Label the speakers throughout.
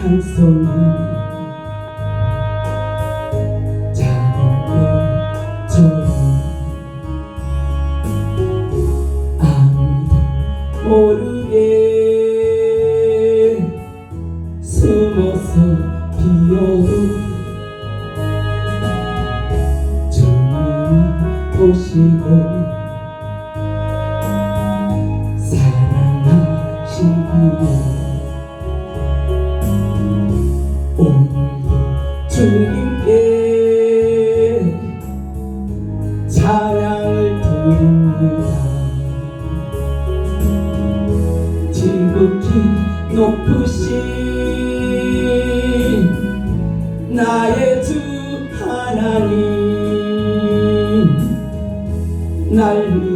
Speaker 1: 한 손은 저는 아무도 모르게 숨어서 비어도 주님이 보시고 사랑하시기에 주님께 찬양을 드립니다. 지극히 높으신 나의 주 하나님 날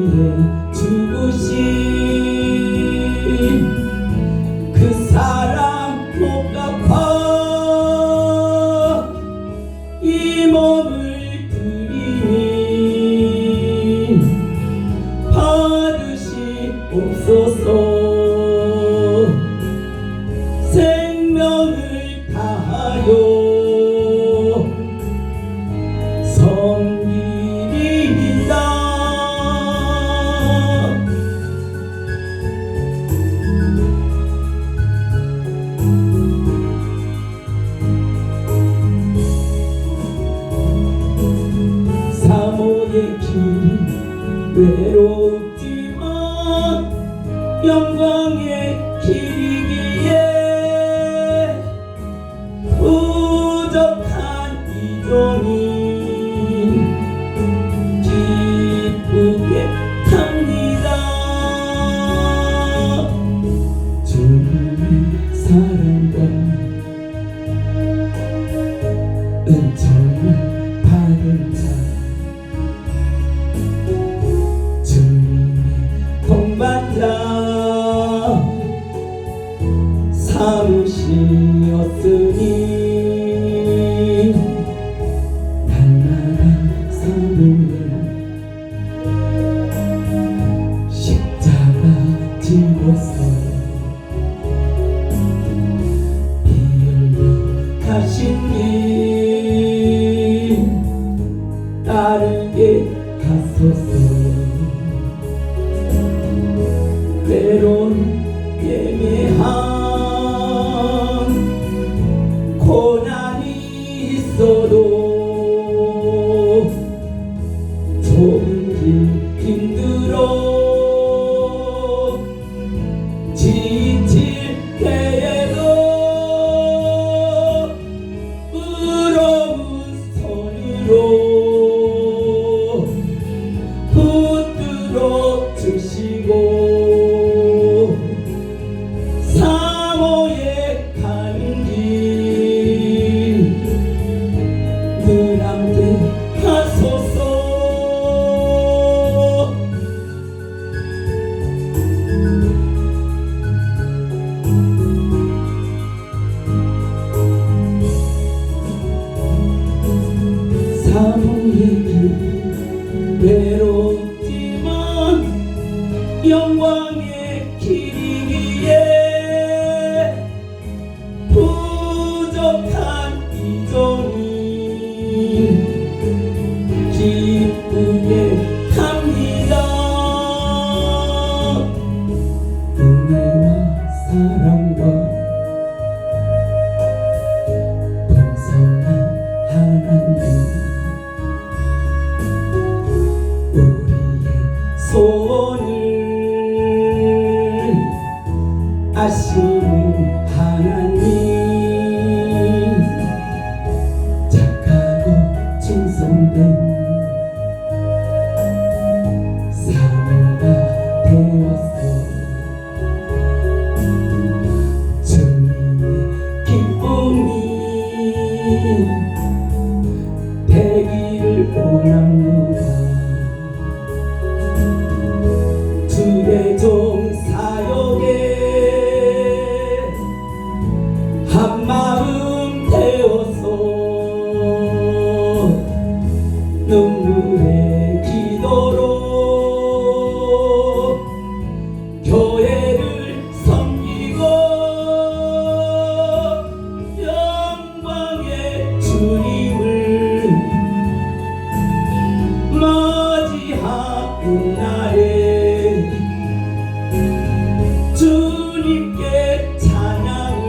Speaker 1: 영광의 길이기에 부족한 이종이 기쁘게 주님의 사랑과 은총을 받은 자 삼으시었으니 날마다 사모를 십자가 지고서 피 흘려 가신 길 따르게 하소서 고 길 외롭지만 영광 Sunday. 하나님을 맞이하는 날에 주님께 찬양을